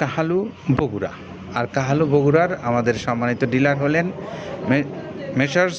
কাহালু বগুড়া। আর কাহালু বগুড়ার আমাদের সম্মানিত ডিলার হলেন মেসার্স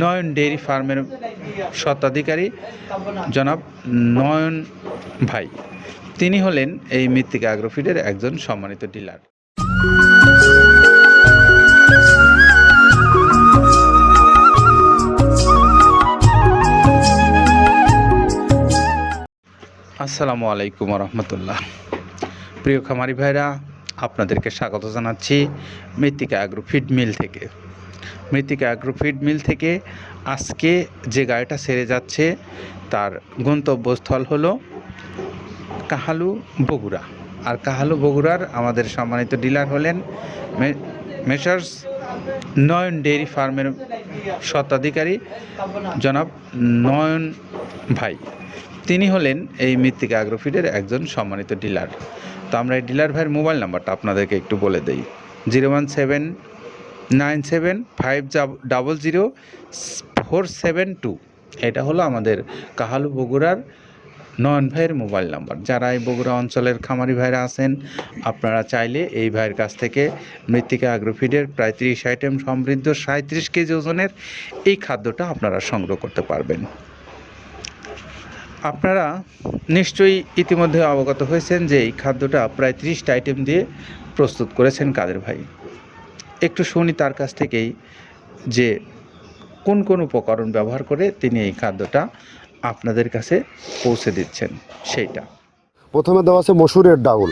নয়ন ডেয়ারি ফার্মের স্বত্বাধিকারী জনাব নয়ন ভাই। তিনি হলেন এই মৃত্তিকা অ্যাগ্রোফিডের একজন সম্মানিত ডিলার। আসসালামু আলাইকুম রহমতুল্লাহ। প্রিয় খামারি ভাইরা, আপনাদেরকে স্বাগত জানাচ্ছি মৃত্তিকা অ্যাগ্রো ফিড মিল থেকে। মৃত্তিকা অ্যাগ্রো ফিড মিল থেকে আজকে যে গাড়িটা সেরে যাচ্ছে, তার গন্তব্যস্থল হলো কাহালু বগুড়া। আর কাহালু বগুড়ার আমাদের সম্মানিত ডিলার হলেন মেসার্স নয়ন ডেয়ারি ফার্মের স্বত্বাধিকারী জনাব নয়ন ভাই। তিনি হলেন এই মৃত্তিকা অ্যাগ্রোফিডের একজন সম্মানিত ডিলার। তো আমরা এই ডিলার ভাইয়ের মোবাইল নাম্বারটা আপনাদেরকে একটু বলে দিই। Zero one seven nine seven five double zero four seven two. এটা হলো আমাদের কাহালু বগুড়ার নয়ন ভাইয়ের মোবাইল নাম্বার। যারা এই বগুড়া অঞ্চলের খামারি ভাইরা আছেন, আপনারা চাইলে এই ভাইয়ের কাছ থেকে মৃত্তিকা অ্যাগ্রোফিডের প্রায় তিরিশ আইটেম সমৃদ্ধ সাঁত্রিশ কেজি ওজনের এই খাদ্যটা আপনারা সংগ্রহ করতে পারবেন। আপনারা নিশ্চয়ই ইতিমধ্যে অবগত হয়েছেন যে এই খাদ্যটা প্রায় ত্রিশটা আইটেম দিয়ে প্রস্তুত করেছেন কাদের ভাই। একটু শুনি তার কাছ থেকেই যে কোন কোন উপকরণ ব্যবহার করে তিনি এই খাদ্যটা আপনাদের কাছে পৌঁছে দিচ্ছেন, সেইটা। প্রথমে দেওয়া আছে মসুরের ডাউল।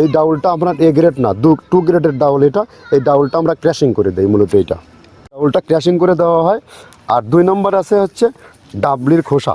এই ডাউলটা আপনার এ গ্রেড না, দু টু গ্রেডের ডাউল এটা। এই ডাউলটা আমরা ক্র্যাশিং করে দিই, মূলত এইটা। ডাউলটা ক্র্যাশিং করে দেওয়া হয়। আর দুই নম্বর আছে হচ্ছে ডাবলির খোসা।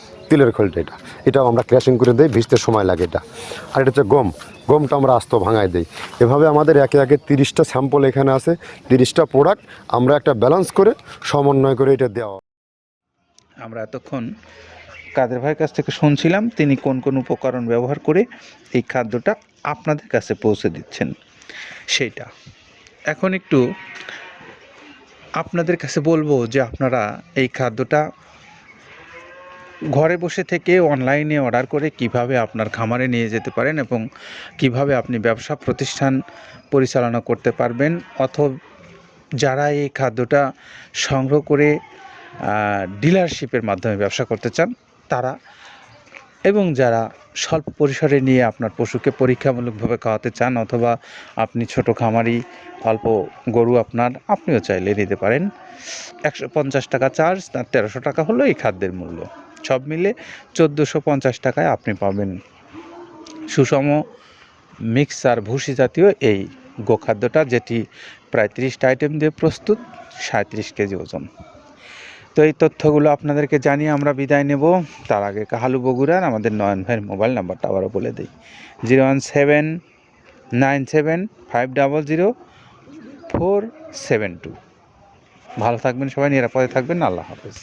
তিলের খোলটা এটা। এটাও আমরা ক্র্যাশিং করে দিই, ভিজতে সময় লাগে এটা। আর এটা হচ্ছে গম। গমটা আমরা আস্ত ভাঙায় দিই। এভাবে আমাদের একে একে তিরিশটা স্যাম্পল এখানে আছে, তিরিশটা প্রোডাক্ট আমরা একটা ব্যালেন্স করে সমন্বয় করে এটা দেওয়া। আমরা এতক্ষণ কাদের ভাইয়ের কাছ থেকে শুনছিলাম, তিনি কোন কোন উপকরণ ব্যবহার করে এই খাদ্যটা আপনাদের কাছে পৌঁছে দিচ্ছেন, সেইটা। এখন একটু আপনাদের কাছে বলব যে আপনারা এই খাদ্যটা ঘরে বসে থেকে অনলাইনে অর্ডার করে কীভাবে আপনার খামারে নিয়ে যেতে পারেন এবং কীভাবে আপনি ব্যবসা প্রতিষ্ঠান পরিচালনা করতে পারবেন অথবা যারা এই খাদ্যটা সংগ্রহ করে ডিলারশিপের মাধ্যমে ব্যবসা করতে চান, তারা এবং যারা স্বল্প পরিসরে নিয়ে আপনার পশুকে পরীক্ষামূলকভাবে খাওয়াতে চান অথবা আপনি ছোট খামারি, অল্প গরু আপনার, আপনিও চাইলে নিতে পারেন। একশো পঞ্চাশ টাকা চার্জ তার তেরোশো টাকা হলো এই খাদ্যের মূল্য। সব মিলে চোদ্দোশো পঞ্চাশ টাকায় আপনি পাবেন। সুষম মিক্সার ভুসি জাতীয় এই গোখাদ্যটা, যেটি প্রায় তিরিশটা আইটেম দিয়ে প্রস্তুত, সাঁত্রিশ কেজি ওজন। তো এই তথ্যগুলো আপনাদেরকে জানিয়ে আমরা বিদায় নেব। তার আগে কাহালু বগুড়ার আমাদের নয়ন ভাইয়ের মোবাইল নাম্বারটা আবারও বলে দিই। Zero one seven nine seven five double zero four seven two. ভালো থাকবেন সবাই, নিরাপদে থাকবেন। আল্লাহ হাফেজ।